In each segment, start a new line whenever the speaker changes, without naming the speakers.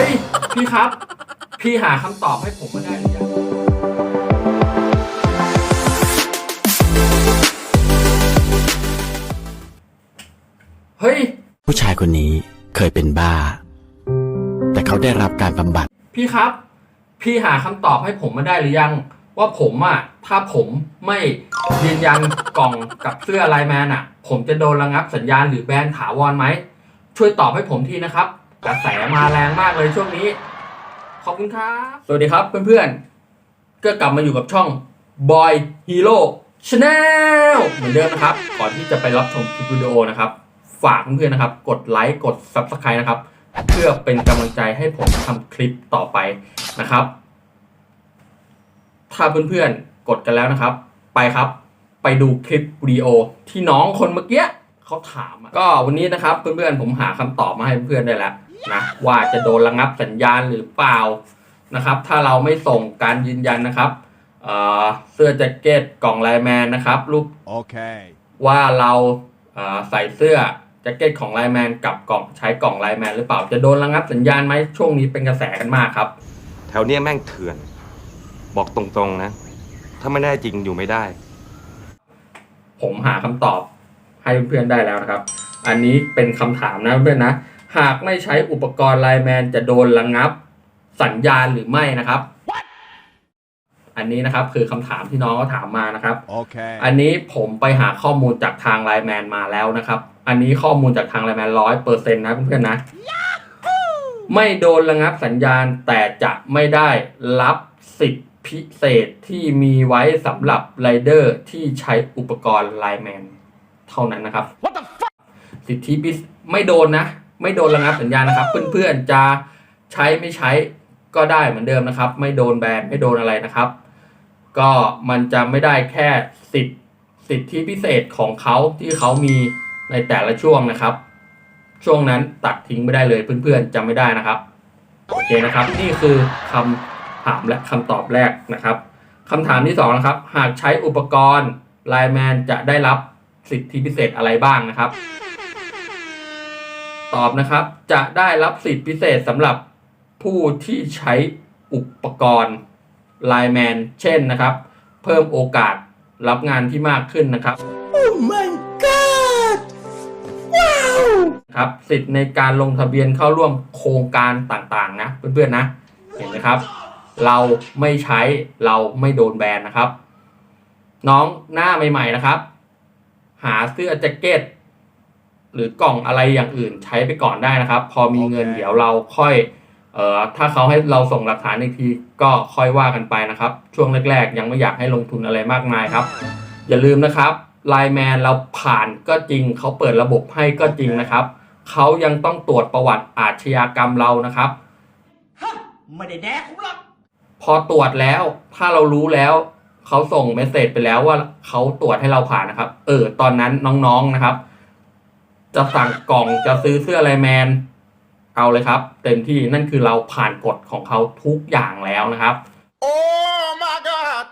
ฮ้ย พี่ครับ พี่หาคำตอบให้ผมมาได้หรือยังเฮ้ย
ผู้ชายคนนี้เคยเป็นบ้า แต่เขาได้รับการบำบัด
พี่ครับ พี่หาคำตอบให้ผมมาได้หรือยัง ว่าผมอะถ้าผมไม่ยืนยันกล่องกับเสื้อไลน์แมนอะผมจะโดนระงับสัญญาณหรือแบนถาวรไหมช่วยตอบให้ผมทีนะครับ กระแสมาแรงมากเลยช่วงนี้ ขอบคุณครับ สวัสดีครับเพื่อนๆ ก็กลับมาอยู่กับช่อง Boy Hero Channel เหมือนเดิมนะครับ ก่อนที่จะไปรับชมคลิปวิดีโอนะครับ ฝากเพื่อนๆนะครับ กดไลค์ กด Subscribe นะครับ เพื่อเป็นกำลังใจให้ผมทำคลิปต่อไปนะครับ ถ้าเพื่อนๆ กดกันแล้วนะครับ ไปครับ ไปดูคลิปวิดีโอที่น้องคนเมื่อกี้เขาถามอะก็วันนี้นะครับเพื่อนๆผมหาคำตอบมาให้เพื่อนๆได้แล้ว นะว่าจะโดนระงับสัญญาณหรือเปล่านะครับ ถ้าเราไม่ส่งการยืนยันนะครับเอ่อเสื้อแจ็คเก็ตกล่องไลน์แมนนะครับรูป
Okay.
ว่าเราเอ่อใส่เสื้อแจ็คเก็ตของไลน์แมนกับกล่องใช้กล่องไลน์แมนหรือเปล่า จะโดนระงับสัญญาณไหมช่วงนี้เป็นกระแสกันมากครับ
แถวเนี้ยแม่งเถื่อน บอกตรงๆนะ ถ้าไม่ได้จริงอยู่ไม่ได้
ผมหาคำตอบให้เพื่อนๆได้แล้วนะครับ อันนี้เป็นคำถามนะเพื่อนๆนะ หากไม่ใช้อุปกรณ์ไลน์แมนจะโดนระงับสัญญาณหรือไม่นะครับ อันนี้นะครับคือคำถามที่น้องก็ถามมานะครับ
Okay.
อันนี้ผมไปหาข้อมูลจากทางไลน์แมนมาแล้วนะครับ อันนี้ข้อมูลจากทางไลน์แมนร้อยเปอร์เซ็นต์นะเพื่อนๆนะ ไม่โดนระงับสัญญาณแต่จะไม่ได้รับสิทธิพิเศษที่มีไว้สำหรับไรเดอร์ที่ใช้อุปกรณ์ไลน์แมนเท่านั้นนะครับสิทธิพิเศษไม่โดนนะ ไม่โดนระงับสัญญาณนะครับ เพื่อนๆจะใช้ไม่ใช้ก็ได้เหมือนเดิมนะครับ ไม่โดนแบนไม่โดนอะไรนะครับ ก็มันจะไม่ได้แค่สิทธิสิทธิพิเศษของเขาที่เขามีในแต่ละช่วงนะครับ ช่วงนั้นตัดทิ้งไม่ได้เลยเพื่อนๆจำไม่ได้นะครับโอเคนะครับ นี่คือคำถามและคำตอบแรกนะครับคำถามที่สองนะครับหากใช้อุปกรณ์ไลแมนจะได้รับสิทธิพิเศษอะไรบ้างนะครับ ตอบนะครับ จะได้รับสิทธิพิเศษสำหรับผู้ที่ใช้อุปกรณ์ไลน์แมนเช่นนะครับ เพิ่มโอกาสรับงานที่มากขึ้นนะครับครับสิทธิ์ในการลงทะเบียนเข้าร่วมโครงการต่างๆ นะเพื่อนๆนะ เห็นไหมครับ เราไม่ใช้เราไม่โดนแบนนะครับ น้องหน้าใหม่ ๆ นะครับ หาเสื้อแจ็คเก็ต หรือกล่องอะไรอย่างอื่นใช้ไปก่อนได้นะครับ พอมีเงิน
โอเค
เดี๋ยวเราค่อยเอ่อถ้าเขาให้เราส่งหลักฐานอีกทีก็ค่อยว่ากันไปนะครับ ช่วงแรก ๆ ยังไม่อยากให้ลงทุนอะไรมากมายครับ อย่าลืมนะครับไลน์แมนเราผ่านก็จริง เขาเปิดระบบให้ก็จริงนะครับ เขายังต้องตรวจประวัติอาชญากรรมเรานะครับ
ไม่ได้แดกผมหรอก
พอตรวจแล้ว ถ้าเรารู้แล้ว เขาส่งเมสเซจไปแล้วว่าเขาตรวจให้เราผ่านนะครับ เออ ตอนนั้นน้องๆนะครับ จะสั่งกล่องจะซื้อเสื้อไลน์แมนเอาเลยครับ เต็มที่นั่นคือเราผ่านกฎของเขาทุกอย่างแล้วนะครับ
Oh my God.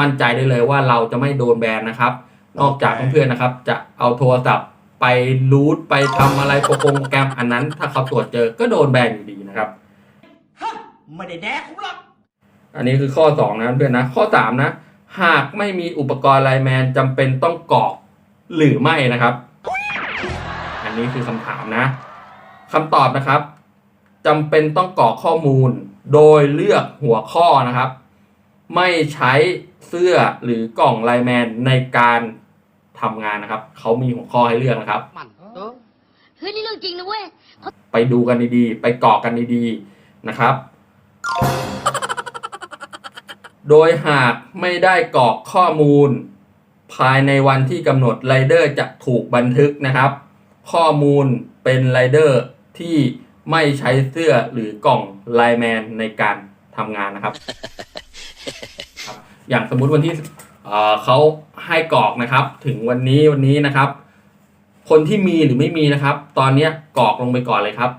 มั่นใจได้เลยว่าเราจะไม่โดนแบนนะครับ นอกจาก
โอเค
เพื่อนๆนะครับ จะเอาโทรศัพท์ไปรูทไปทำอะไรโปรโปรแกรมอันนั้น ถ้าเขาตรวจเจอก็โดนแบนอยู่ดีนะครับ
ไม่ได้แดกผมหรอก
อันนี้คือข้อ 2 นะเพื่อนนะ ข้อ 3 นะ หากไม่มีอุปกรณ์ไลน์แมนจำเป็นต้องกรอกหรือไม่นะครับ อันนี้คือคำถามนะคำตอบนะครับจำเป็นต้องกรอกข้อมูล โดยเลือกหัวข้อนะครับ ไม่ใช้เสื้อหรือกล่องไลน์แมนในการทำงานนะครับ เขามีหัวข้อให้เลือกนะครับ
เฮ้ยนี่เรื่องจริงนะเว้ย
ไปดูกันดีๆ ไปกรอกกันดีๆนะครับ โดยหากไม่ได้กรอกข้อมูล ภายในวันที่กำหนดไรเดอร์จะถูกบันทึกนะครับ ข้อมูลเป็นไรเดอร์ที่ไม่ใช้เสื้อหรือกล่องไลแมนในการทำงานนะครับ อย่างสมมุติวันที่เขาให้กรอกนะครับ ถึงวันนี้วันนี้นะครับ คนที่มีหรือไม่มีนะครับ ตอนนี้กรอกลงไปก่อนเลยครับ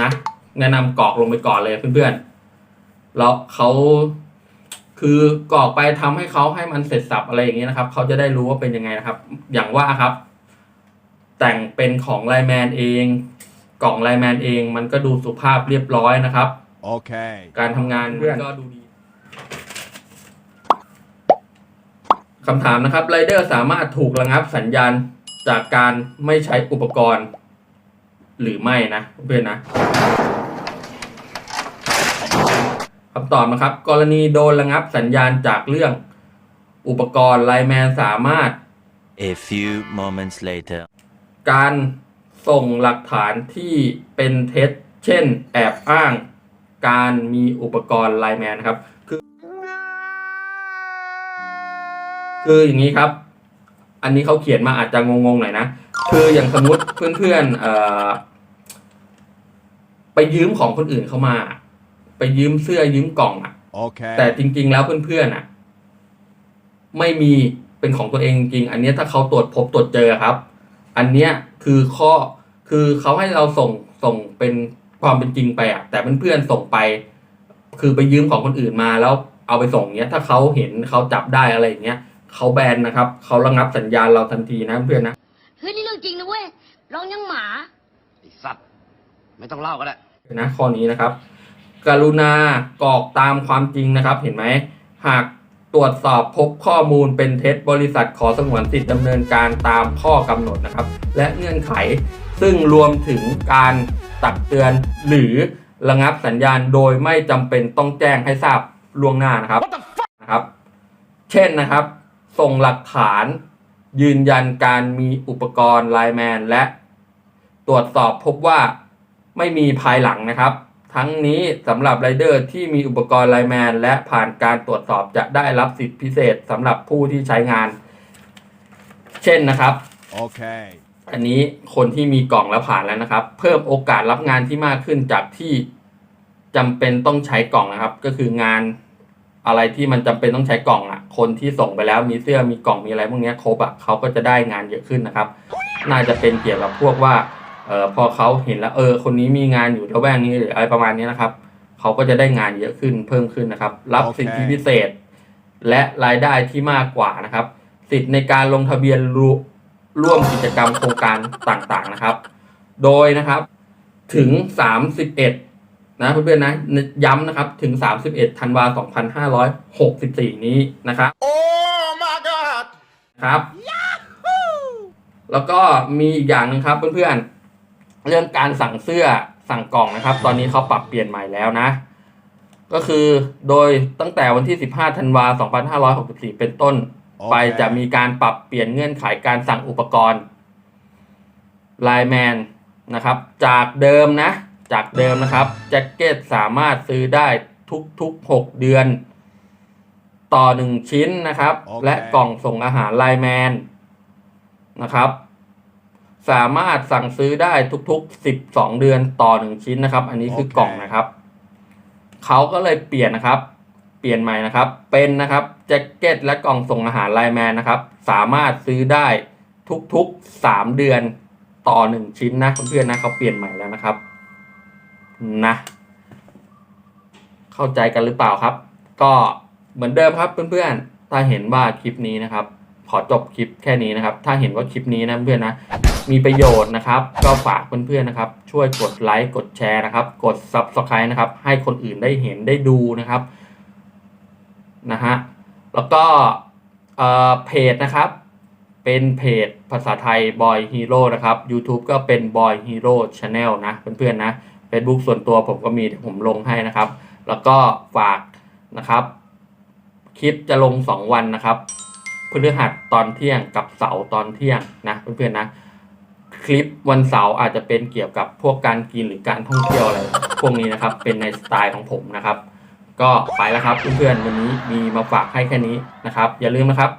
นะแนะนำกรอกลงไปก่อนเลยเพื่อนๆแล้วเขาคือกรอกไปทำให้เขาให้มันเสร็จสับอะไรอย่างเงี้ยนะครับเขาจะได้รู้ว่าเป็นยังไงนะครับ อย่างว่าครับ แต่งเป็นของไลน์แมนเอง กล่องไลน์แมนเองมันก็ดูสุภาพเรียบร้อยนะครับ
Okay.
การทำงานมันก็ดูดีคำถามนะครับไรเดอร์สามารถถูกระงับสัญญาณจากการไม่ใช้อุปกรณ์ หรือไม่นะเพื่อนนะคำตอบนะครับ กรณีโดนระงับสัญญาณจากเรื่องอุปกรณ์ไลน์แมนสามารถ
A few moments later
การส่งหลักฐานที่เป็นเท็จ เช่น แอบอ้าง การมีอุปกรณ์ไลน์แมนนะครับ คือ คืออย่างนี้ครับ อันนี้เขาเขียนมาอาจจะงงๆหน่อยนะ คืออย่างสมมติเพื่อนๆเอ่อไปยืมของคนอื่นเข้ามา ไปยืมเสื้อยืมกล่องอะ
Okay.
แต่จริง ๆ แล้วเพื่อนๆอะ ไม่มีเป็นของตัวเองจริง อันเนี้ยถ้าเขาตรวจพบตรวจเจอครับ อันเนี้ยคือข้อคือเขาให้เราส่งส่งเป็นความเป็นจริงไปอะแต่เพื่อนๆส่งไป คือไปยืมของคนอื่นมาแล้วเอาไปส่งเนี้ยถ้าเขาเห็นเขาจับได้อะไรอย่างเงี้ยเขาแบนนะครับเขาระงับสัญญาณเราทันทีนะเพื่อนนะ
เฮ้ยนี่เรื่องจริงนะเว้ยร้องยังหมา
ไอ้สัตว์ไม่ต้องเล่าก็ได้
นะข้อนี้นะครับ กรุณากรอกตามความจริงนะครับ เห็นไหมหาก ตรวจสอบพบข้อมูลเป็นเท็จบริษัทขอสงวนสิทธิดำเนินการตามข้อกำหนดนะครับ และเงื่อนไข ซึ่งรวมถึงการตักเตือนหรือระงับสัญญาณโดยไม่จำเป็นต้องแจ้งให้ทราบล่วงหน้านะครับนะครับ เช่นนะครับ ส่งหลักฐาน ยืนยันการมีอุปกรณ์ไลแมนและ ตรวจสอบพบว่าไม่มีภายหลังนะครับ ทั้งนี้สำหรับไรเดอร์ที่มีอุปกรณ์ไลน์แมนและผ่านการตรวจสอบจะได้รับสิทธิพิเศษสำหรับผู้ที่ใช้งาน เช่นนะครับ
Okay.
อันนี้คนที่มีกล่องแล้วผ่านแล้วนะครับ เพิ่มโอกาสรับงานที่มากขึ้นจากที่จำเป็นต้องใช้กล่องนะครับ ก็คืองานอะไรที่มันจำเป็นต้องใช้กล่องอะ คนที่ส่งไปแล้วมีเสื้อมีกล่องมีอะไรพวกเนี้ยครบอะเขาก็จะได้งานเยอะขึ้นนะครับ น่าจะเป็นเกี่ยวกับพวกว่าเออพอเขาเห็นแล้วเออคนนี้มีงานอยู่ระแวกนี้หรืออะไรประมาณนี้นะครับเขาก็จะได้งานเยอะขึ้นเพิ่มขึ้นนะครับ รับ
โอเค
สิทธิพิเศษ และรายได้ที่มากกว่านะครับ สิทธิ์ในการลงทะเบียนรวร่วมกิจกรรมโครงการต่างๆนะครับ โดยนะครับถึง 31 นะเพื่อนๆนะย้ำนะครับถึง 31ธันวา2564 นี้นะครับ
Oh my God.
ครับแล้วก็มีอีกอย่างหนึ่งครับเพื่อนๆ เรื่องการสั่งเสื้อสั่งกล่องนะครับ ตอนนี้เขาปรับเปลี่ยนใหม่แล้วนะ ก็คือโดยตั้งแต่วันที่ 15ธันวา2564 เป็นต้น ไปจะมีการปรับเปลี่ยนเงื่อนไขการสั่งอุปกรณ์ไลแมนนะครับ จากเดิมนะ จากเดิมนะครับ แจ็คเก็ตสามารถซื้อได้ทุกๆ 6 เดือน ต่อ 1 ชิ้นนะครับ
โอเค
และกล่องส่งอาหารไลแมนนะครับ สามารถสั่งซื้อได้ทุกๆ 12 เดือนต่อ1ชิ้นนะครับ อันนี้คือกล่องนะครับ เขาก็เลยเปลี่ยนนะครับ เปลี่ยนใหม่นะครับ เป็นนะครับแจ็คเก็ตและกล่องส่งอาหารไลน์แมนนะครับ สามารถซื้อได้ทุกๆ 3 เดือนต่อ1ชิ้นนะเพื่อนๆนะเขาเปลี่ยนใหม่แล้วนะครับ นะ เข้าใจกันหรือเปล่าครับ ก็เหมือนเดิมครับเพื่อนๆ ถ้าเห็นว่าคลิปนี้นะครับ ขอจบคลิปแค่นี้นะครับ ถ้าเห็นว่าคลิปนี้นะเพื่อนนะ มีประโยชน์นะครับ ก็ฝากเพื่อนๆนะครับ ช่วยกดไลค์ กดแชร์นะครับ กด Subscribe นะครับ ให้คนอื่นได้เห็นได้ดูนะครับนะฮะ แล้วก็เอ่อเพจนะครับ เป็นเพจภาษาไทย Boy Hero นะครับ YouTube ก็เป็น Boy Hero Channel นะเพื่อนๆนะ Facebook ส่วนตัวผมก็มีผมลงให้นะครับ แล้วก็ฝากนะครับ คลิปจะลง 2 วันนะครับ พฤหัสตอนเที่ยงกับเสาร์ตอนเที่ยงนะเพื่อนๆนะคลิปวันเสาร์อาจจะเป็นเกี่ยวกับพวกการกินหรือการท่องเที่ยวอะไรพวกนี้นะครับเป็นในสไตล์ของผมนะครับ ก็ไปแล้วครับเพื่อนๆวันนี้มีมาฝากให้แค่นี้นะครับ อย่าลืมนะครับ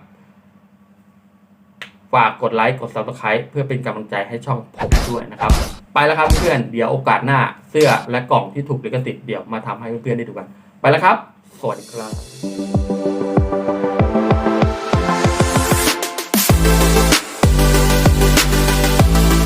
ฝากกดไลค์กด subscribe เพื่อเป็นกำลังใจให้ช่องผมด้วยนะครับ ไปแล้วครับเพื่อนเดี๋ยวโอกาสหน้าเสื้อและกล่องที่ถูกลิขสิทธิ์เดี๋ยวมาทำให้เพื่อนๆได้ดูกัน ไปแล้วครับ สวัสดีครับ